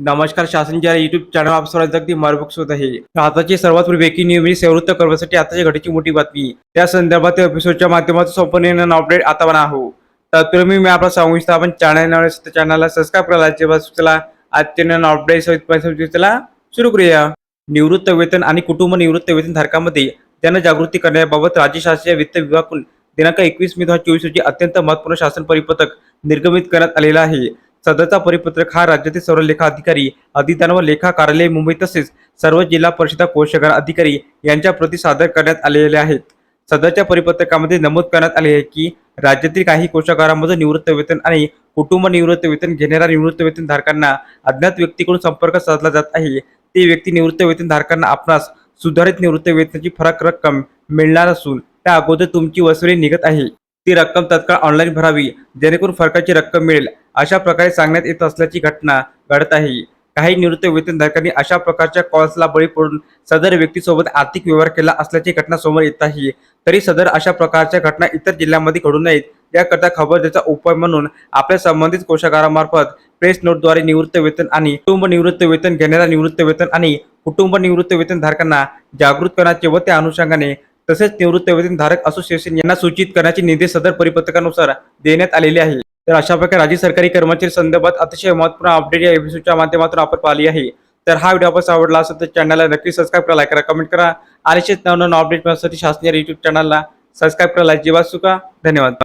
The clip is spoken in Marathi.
नमस्कार शासनच्या युट्यूब चॅनल आप सर्वांचं अगदी मार्गदर्शक होत आहे. आताची सर्वात वेगळी नियमित म्हणजे सेवृत्त करण्यासाठी आताच्या घडीची मोठी बातमी. त्या संदर्भात एपिसोडच्या माध्यमातून संपूर्ण अपडेट आता पण आहो तत्पूर्वी मी आपला सांगू इच्छितो आपण चॅनल चॅनलला सबस्क्राईब करायला चला आजचे नवीन अपडेट चला सुरू करूया. निवृत्त वेतन आणि कुटुंब निवृत्त वेतन धारकांमध्ये जागृती करण्याबाबत राज्य शासकीय वित्त विभागाकडून दिनांक एकवीस मे दोन हजार चोवीस रोजी अत्यंत महत्त्वपूर्ण शासन परिपत्रक निर्गमित करण्यात आलेला आहे. सदरचा परिपत्रक हा राज्यातील सर्व लेखा अधिकारी अधिदान व लेखा कार्यालय मुंबई तसेच सर्व जिल्हा परिषदा कोषागार अधिकारी यांच्या प्रती सादर करण्यात आलेले आहेत. सदरच्या परिपत्रकामध्ये नमूद करण्यात आले आहे की राज्यातील काही कोषागारांमध्ये निवृत्त वेतन आणि कुटुंब निवृत्त वेतन घेणाऱ्या निवृत्त वेतन धारकांना अज्ञात व्यक्तीकडून संपर्क साधला जात आहे. ते व्यक्ती निवृत्त वेतन धारकांना आपणास सुधारित निवृत्त वेतनाची फरक रक्कम मिळणार असून त्या अगोदर तुमची वसुली निघत आहे. ती रक्कम तत्काळ ऑनलाईन भरावी जेणेकरून फरकाची रक्कम मिळेल. अशा प्रकारे सांगण्यात येत असल्याची घटना घडत आहे. काही निवृत्त वेतनधारकांनी अशा प्रकारच्या कॉल्सला बळी पडून सदर व्यक्तीसोबत आर्थिक व्यवहार केला असल्याची घटना समोर येत आहे. तरी सदर अशा प्रकारच्या घटना इतर जिल्ह्यांमध्ये घडू नयेत याकरता खबरदारीचा उपाय म्हणून आपल्या संबंधित कोषागारामार्फत प्रेस नोटद्वारे निवृत्त वेतन आणि कुटुंब निवृत्त वेतन घेणाऱ्या निवृत्त वेतन आणि कुटुंब निवृत्त वेतन धारकांना जागृत करण्याचे व त्या अनुषंगाने तसेच निवृत्त वेतन धारक असोसिएशन यांना सूचित करण्याचे निर्देश सदर परिपत्रकानुसार देण्यात आलेले आहे. तर अशा प्रकारे राज्य सरकारी कर्मचारी संदर्भात अतिशय महत्त्वपूर्ण अपडेट या एपिसोडच्या माध्यमातून आपण पाहिली आहे. तर हा व्हिडिओ आपण आवडला असेल तर चॅनलला नक्की सबस्क्राईब करा लाईक करा कमेंट करा. आणि असेच नवनवीन अपडेट मिळण्यासाठी शासनीय युट्यूब चॅनलला सबस्क्राईब करा लाईक जीवा सुका. धन्यवाद.